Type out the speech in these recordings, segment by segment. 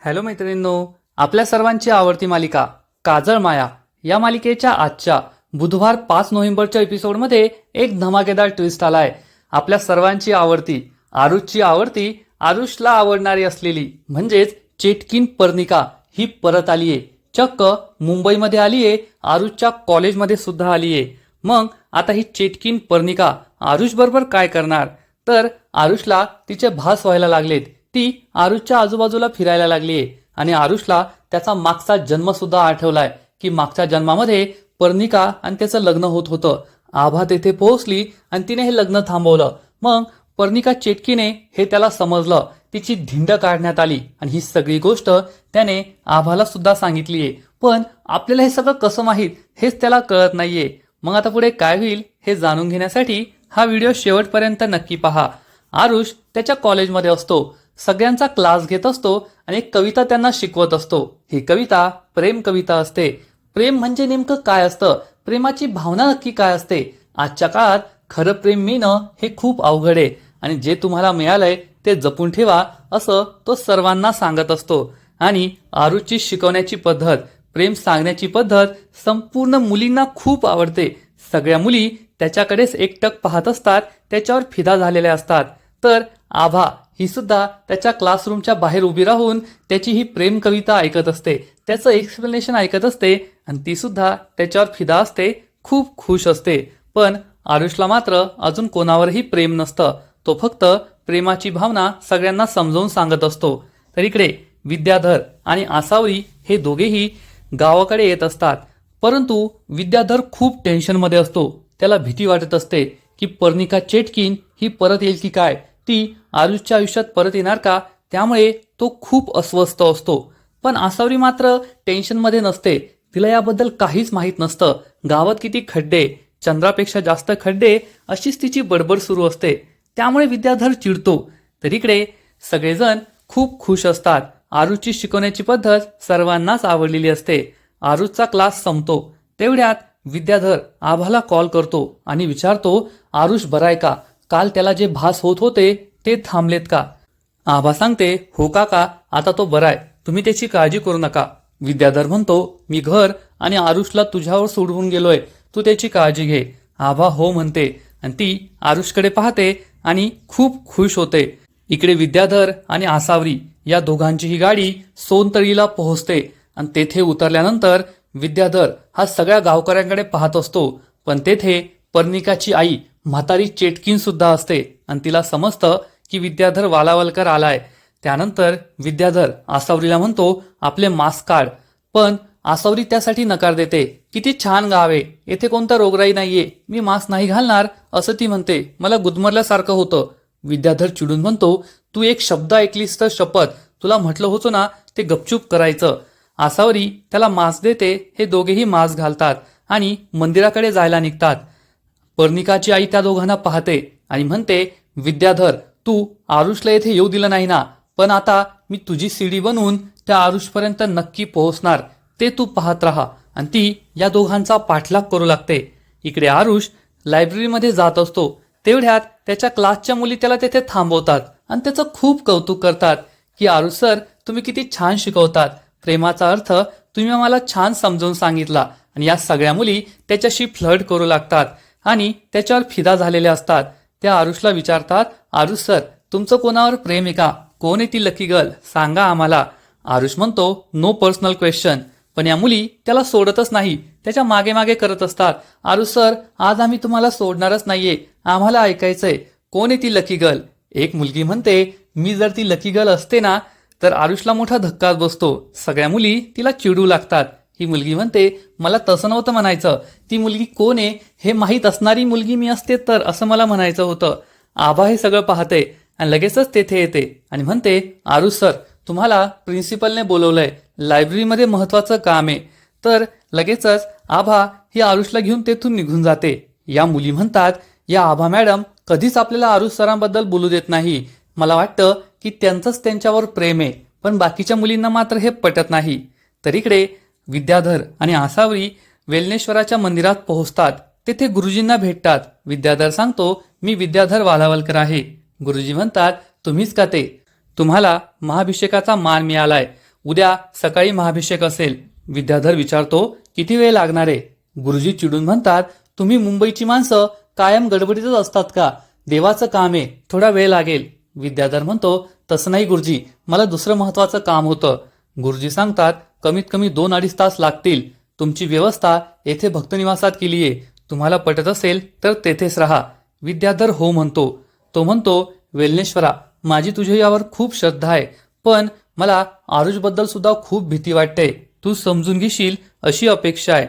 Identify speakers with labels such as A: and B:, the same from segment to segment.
A: Hello मैत्रिणींनो आपल्या सर्वांची आवडती मालिका काजळ माया या मालिकेच्या आजच्या बुधवार पाच नोव्हेंबरच्या एपिसोडमध्ये एक धमाकेदार ट्विस्ट आलाय. आपल्या सर्वांची आवडती आरुषची आवडती आरुषला आवडणारी असलेली म्हणजेच चेटकिन पर्निका ही परत आलीये. चक्क मुंबईमध्ये आलीये आरुषच्या कॉलेजमध्ये सुद्धा आलीये. मग आता ही चेटकिन पर्निका आरुष बरोबर काय करणार? तर आरुषला तिचे भास व्हायला लागलेत. ती आरुषच्या आजूबाजूला फिरायला लागलीये. आणि आरुषला त्याचा मागचा जन्म सुद्धा आठवलाय की मागच्या जन्मामध्ये पर्णिका आणि त्याचं लग्न होत होतं. आभा तेथे पोहोचली आणि तिने हे लग्न थांबवलं. मग पर्णिका चेटकीने हे त्याला समजलं. तिची धिंड काढण्यात आली आणि ही सगळी गोष्ट त्याने आभाला सुद्धा सांगितलीये. पण आपल्याला हे सगळं कसं माहीत हेच त्याला कळत नाहीये. मग आता पुढे काय होईल हे जाणून घेण्यासाठी हा व्हिडिओ शेवटपर्यंत नक्की पहा. आरुष त्याच्या कॉलेजमध्ये असतो. सगळ्यांचा क्लास घेत असतो आणि कविता त्यांना शिकवत असतो. ही कविता प्रेम कविता असते. प्रेम म्हणजे नेमकं काय असतं? प्रेमाची भावना नक्की काय असते? आजच्या काळात खरं प्रेम मिळणं हे खूप अवघड आहे. आणि जे तुम्हाला मिळालंय ते जपून ठेवा असं तो सर्वांना सांगत असतो. आणि आरुची शिकवण्याची पद्धत प्रेम सांगण्याची पद्धत संपूर्ण मुलींना खूप आवडते. सगळ्या मुली त्याच्याकडेच एकटक पाहत असतात त्याच्यावर फिदा झालेल्या असतात. तर आभा ही सुद्धा त्याच्या क्लासरूमच्या बाहेर उभी राहून त्याची ही प्रेम कविता ऐकत असते. त्याचं एक्सप्लेनेशन ऐकत असते आणि ती सुद्धा त्याच्यावर फिदा असते खूप खुश असते. पण आरुषला मात्र अजून कोणावरही प्रेम नसतं. तो फक्त प्रेमाची भावना सगळ्यांना समजावून सांगत असतो. तर इकडे विद्याधर आणि आसावरी हे दोघेही गावाकडे येत असतात. परंतु विद्याधर खूप टेन्शनमध्ये असतो. त्याला भीती वाटत असते की पर्णिका चेटकीन ही परत येईल की काय? ती आरुषच्या आयुष्यात परत येणार का? त्यामुळे तो खूप अस्वस्थ असतो. पण आसावरी मात्र टेन्शनमध्ये नसते. तिला याबद्दल काहीच माहीत नसतं. गावात किती खड्डे चंद्रापेक्षा जास्त खड्डे अशीच तिची बडबड सुरू असते. त्यामुळे विद्याधर चिडतो. तर इकडे सगळेजण खूप खुश असतात. आरुषची शिकवण्याची पद्धत सर्वांनाच आवडलेली असते. आरुषचा क्लास संपतो. तेवढ्यात विद्याधर आभाला कॉल करतो आणि विचारतो आरुष बराय का? काल त्याला जे भास होत होते ते थांबलेत का? आभा सांगते हो काका आता तो बराय तुम्ही त्याची काळजी करू नका. विद्याधर म्हणतो मी घर आणि आरुषला तुझ्यावर सोडवून गेलोय. तू त्याची काळजी घे. आभा हो म्हणते आणि ती आरुषकडे पाहते आणि खूप खुश होते. इकडे विद्याधर आणि आसावरी या दोघांची ही गाडी सोनतळीला पोहोचते. आणि तेथे उतरल्यानंतर विद्याधर हा सगळ्या गावकऱ्यांकडे पाहत असतो. पण तेथे पर्निकाची आई म्हातारी चेटकीन सुद्धा असते आणि तिला समजतं की विद्याधर वालावलकर आलाय. त्यानंतर विद्याधर आसावरीला म्हणतो आपले मास्क काढ. पण आसावरी त्यासाठी नकार देते. किती छान गाव आहे. येथे कोणता रोगराई नाहीये. मी मास्क नाही घालणार असं ती म्हणते. मला गुदमरल्यासारखं होतं. विद्याधर चिडून म्हणतो तू एक शब्द ऐकलीस तर शपथ. तुला म्हटलं होतं ना ते गपचूप करायचं. आसावरी त्याला मास्क देते हे दोघेही मास्क घालतात आणि मंदिराकडे जायला निघतात. पर्णिकाची आई त्या दोघांना पाहते आणि म्हणते विद्याधर तू आरुषला येथे येऊ दिलं नाही ना? पण आता मी तुझी सीडी बनवून त्या आरुषपर्यंत नक्की पोहोचणार. ते तू पाहत राहा. आणि ती या दोघांचा पाठलाग करू लागते. इकडे आरुष लायब्ररीमध्ये जात असतो. तेवढ्यात त्याच्या क्लासच्या मुली त्याला तेथे थांबवतात आणि त्याचं खूप कौतुक करतात की आरुष सर तुम्ही किती छान शिकवतात. प्रेमाचा अर्थ तुम्ही आम्हाला छान समजवून सांगितला आणि या सगळ्या मुली त्याच्याशी फ्लड करू लागतात. आणि त्याच्यावर फिदा झालेल्या असतात. त्या आरुषला विचारतात आरुष सर तुमचं कोणावर प्रेम आहे का? कोण आहे ती लकी गर्ल? सांगा आम्हाला. आरुष म्हणतो नो पर्सनल क्वेश्चन. पण या मुली त्याला सोडतच नाही. त्याच्यामागे मागे करत असतात. आरुष सर आज आम्ही तुम्हाला सोडणारच नाहीये. आम्हाला ऐकायचंय. कोण आहे ती लकी गर्ल? एक मुलगी म्हणते मी जर ती लकी गर्ल असते ना तर आरुषला मोठा धक्काच बसतो. सगळ्या मुली तिला चिडू लागतात. ही मुलगी म्हणते मला तसं नव्हतं म्हणायचं. ती मुलगी कोण आहे? हे माहीत असणारी मुलगी मी असते तर असं मला म्हणायचं होतं. आभा हे सगळं पाहते आणि लगेचच तेथे येते आणि म्हणते आरुष सर तुम्हाला प्रिन्सिपलने बोलवलंय. लायब्ररीमध्ये महत्वाचं काम आहे. तर लगेचच आभा ही आरुषला घेऊन तेथून निघून जाते. या मुली म्हणतात या आभा मॅडम कधीच आपल्याला आरुष सरांबद्दल बोलू देत नाही. मला वाटतं की त्यांचंच त्यांच्यावर प्रेम आहे पण बाकीच्या मुलींना मात्र हे पटत नाही. तर इकडे विद्याधर आणि आसावरी वेलनेश्वराच्या मंदिरात पोहोचतात. तेथे गुरुजींना भेटतात. विद्याधर सांगतो मी विद्याधर वालावलकर आहे. गुरुजी म्हणतात तुम्हीच का ते? तुम्हाला महाभिषेकाचा मान मिळालाय. उद्या सकाळी महाभिषेक असेल. विद्याधर विचारतो किती वेळ लागणार आहे? गुरुजी चिडून म्हणतात तुम्ही मुंबईची माणसं कायम गडबडीतच असतात का? देवाचं काम आहे थोडा वेळ लागेल. विद्याधर म्हणतो तसं नाही गुरुजी मला दुसरं महत्वाचं काम होतं. गुरुजी सांगतात कमीत कमी दोन अडीच तास लागतील. तुमची व्यवस्था येथे भक्तनिवासात केली आहे. तुम्हाला पटत असेल तर तेथेच राहा. विद्याधर हो म्हणतो. तो म्हणतो वेलनेश्वरा माझी तुझ्या यावर खूप श्रद्धा आहे. पण मला आरुषबद्दल सुद्धा खूप भीती वाटते. तू समजून घेशील अशी अपेक्षा आहे.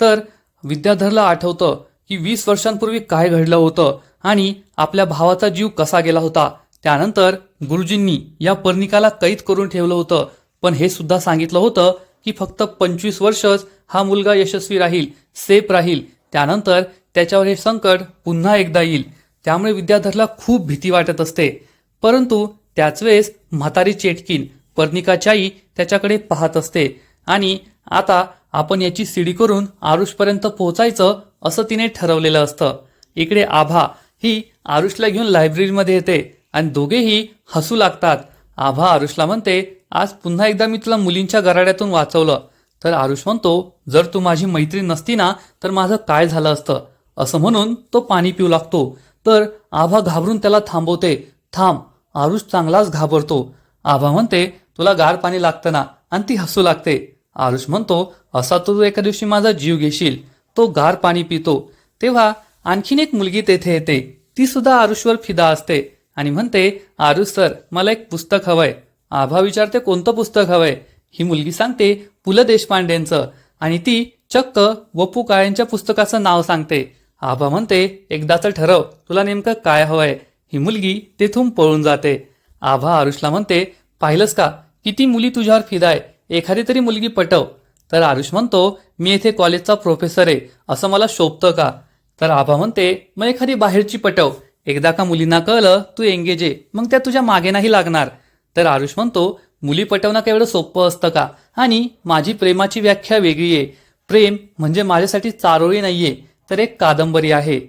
A: तर विद्याधरला आठवतं की वीस वर्षांपूर्वी काय घडलं होतं आणि आपल्या भावाचा जीव कसा गेला होता. त्यानंतर गुरुजींनी या पर्णिकाला कैद करून ठेवलं होतं. पण हे सुद्धा सांगितलं होतं की फक्त पंचवीस वर्षच हा मुलगा यशस्वी राहील सेफ राहील. त्यानंतर त्याच्यावर हे संकट पुन्हा एकदा येईल. त्यामुळे विद्याधरला खूप भीती वाटत असते. परंतु त्याच वेळेस म्हातारी चेटकीन पर्णिकाची आई त्याच्याकडे पाहत असते. आणि आता आपण याची सीडी करून आरुषपर्यंत पोहोचायचं असं तिने ठरवलेलं असतं. इकडे आभा ही आरुषला घेऊन लायब्ररीमध्ये येते आणि दोघेही हसू लागतात. आभा आरुषला म्हणते आज पुन्हा एकदा मी तुला मुलींच्या गराड्यातून वाचवलं. तर आरुष म्हणतो जर तू माझी मैत्रीण नसती ना तर माझं काय झालं असतं? असं म्हणून तो पाणी पिऊ लागतो. तर आभा घाबरून त्याला थांबवते. थांब आरुष चांगलाच घाबरतो. आभा म्हणते तुला गार पाणी लागतं ना. आणि ती हसू लागते. आरुष म्हणतो असा तू एका दिवशी माझा जीव घेशील तो गार पाणी पितो. तेव्हा आणखीन एक मुलगी तेथे येते. ती सुद्धा आरुषवर फिदा असते. आणि म्हणते आरुष सर मला एक पुस्तक हवंय. आभा विचारते कोणतं पुस्तक हवंय? ही मुलगी सांगते पु. ल. देशपांडेंचं. आणि ती चक्क वपू काळेंच्या पुस्तकाचं नाव सांगते. आभा म्हणते एकदाचं ठरव तुला नेमकं काय हवंय? ही मुलगी तेथून पळून जाते. आभा आरुषला म्हणते पाहिलंस का? किती मुली तुझ्यावर फिदाय? एखादी तरी मुलगी पटव. तर आरुष म्हणतो मी येथे कॉलेजचा प्रोफेसर आहे असं मला शोभतं का? तर आभा म्हणते मग एखादी बाहेरची पटव. एकदा का मुलींना कळलं तू एंगेज आहे मग त्या तुझ्या मागे नाही लागणार. तर आरुष म्हणतो मुली पटवणं काय एवढं सोपं असतं का? आणि माझी प्रेमाची व्याख्या वेगळी आहे. प्रेम म्हणजे माझ्यासाठी चारोळी नाहीये तर एक कादंबरी आहे.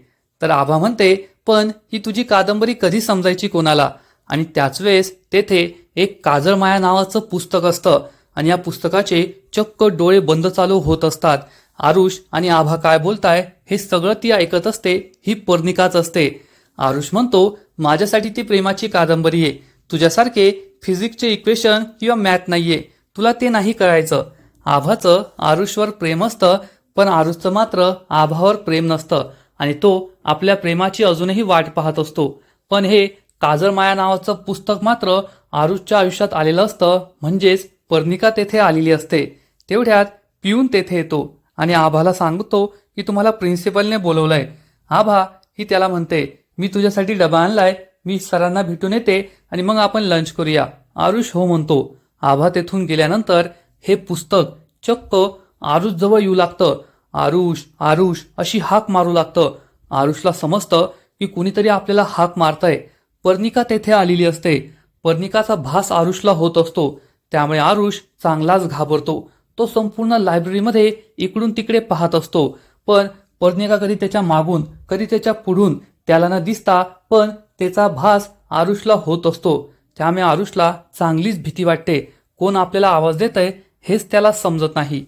A: तर आभा म्हणते पण ही तुझी कादंबरी कधी समजायची कोणाला? आणि त्याच वेळेस तेथे एक काजळ माया नावाचं पुस्तक असतं. आणि या पुस्तकाचे चक्क डोळे बंद चालू होत असतात. आरुष आणि आभा काय बोलताय हे सगळं ती ऐकत असते ही पर्णिकाच असते. आरुष म्हणतो माझ्यासाठी ती प्रेमाची कादंबरी आहे. तुझ्यासारखे फिजिक्सचे इक्वेशन किंवा मॅथ नाहीये. तुला ते नाही कळायचं. आभाचं आरुषवर प्रेम असतं पण आरुषचं मात्र आभावर प्रेम नसतं. आणि तो आपल्या प्रेमाची अजूनही वाट पाहत असतो. पण हे काजरमाया नावाचं पुस्तक मात्र आरुषच्या आयुष्यात आलेलं असतं. म्हणजेच पर्णिका तेथे आलेली असते. तेवढ्यात पिऊन तेथे येतो. आणि आभाला सांगतो की तुम्हाला प्रिन्सिपलने बोलवलंय. आभा ही त्याला म्हणते मी तुझ्यासाठी डबा आणलाय मी सरांना भेटून येते आणि मग आपण लंच करूया. आरुष हो म्हणतो आभा तेथून गेल्यानंतर हे पुस्तक चक्क आरुष जवळ येऊ लागतं. आरुष आरुष अशी हाक मारू लागतं. आरुषला समजतं की कुणीतरी आपल्याला हाक मारतंय. पर्णिका तेथे आलेली असते. पर्णिकाचा भास आरुषला होत असतो. त्यामुळे आरुष चांगलाच घाबरतो. तो संपूर्ण लायब्ररीमध्ये इकडून तिकडे पाहत असतो. पण पर्णिका कधी त्याच्या मागून कधी त्याच्या पुढून त्याला न दिसता पण त्याचा भास आरुषला होत असतो. त्यामुळे आरुषला चांगलीच भीती वाटते. कोण आपल्याला आवाज देत आहे हेच त्याला समजत नाही.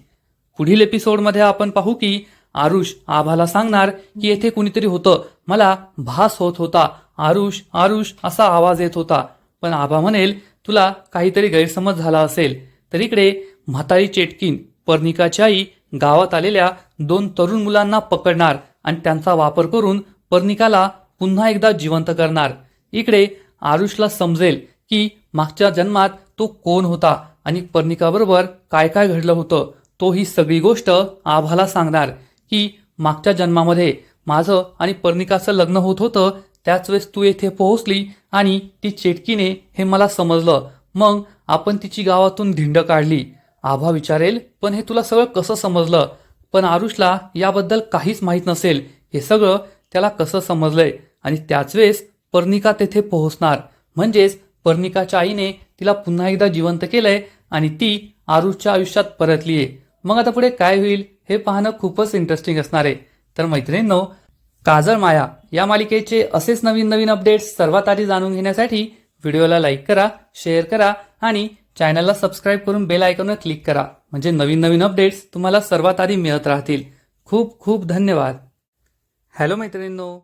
A: पुढील एपिसोडमध्ये आपण पाहू की आरुष आभाला सांगणार की येथे कुणीतरी होतं. मला भास होत होता. आरुष आरुष असा आवाज येत होता. पण आभा म्हणेल तुला काहीतरी गैरसमज झाला असेल. तर इकडे म्हातारी चेटकीन पर्णिकाची आई गावात आलेल्या दोन तरुण मुलांना पकडणार आणि त्यांचा वापर करून पर्णिकाला पुन्हा एकदा जिवंत करणार. इकडे आरुषला समजेल की मागच्या जन्मात तो कोण होता आणि पर्णिकाबरोबर काय काय घडलं होतं तो ही सगळी गोष्ट आभाला सांगणार की मागच्या जन्मामध्ये माझं आणि पर्णिकाचं लग्न होत होतं त्याच वेळेस तू येथे पोहोचली आणि ती चेटकीने हे मला समजलं. मग आपण तिची गावातून धिंड काढली. आभा विचारेल पण हे तुला सगळं कसं समजलं? पण आरुषला याबद्दल काहीच माहीत नसेल. हे सगळं त्याला कसं समजलंय? आणि त्याच वेळेस पर्णिका तेथे पोहोचणार. म्हणजेच पर्णिकाच्या आईने तिला पुन्हा एकदा जिवंत केलंय आणि ती आरुषच्या आयुष्यात परतली आहे मग आता पुढे काय होईल हे पाहणं खूपच इंटरेस्टिंग असणार आहे. तर मैत्रिणींनो काजळ माया या मालिकेचे असेच नवीन नवीन अपडेट्स सर्वात आधी जाणून घेण्यासाठी व्हिडिओला लाईक करा शेअर करा आणि चॅनलला सबस्क्राईब करून बेल आयकॉनवर क्लिक करा. म्हणजे नवीन नवीन अपडेट्स तुम्हाला सर्वात आधी मिळत राहतील. खूप खूप धन्यवाद. हॅलो मैत्रिणींनो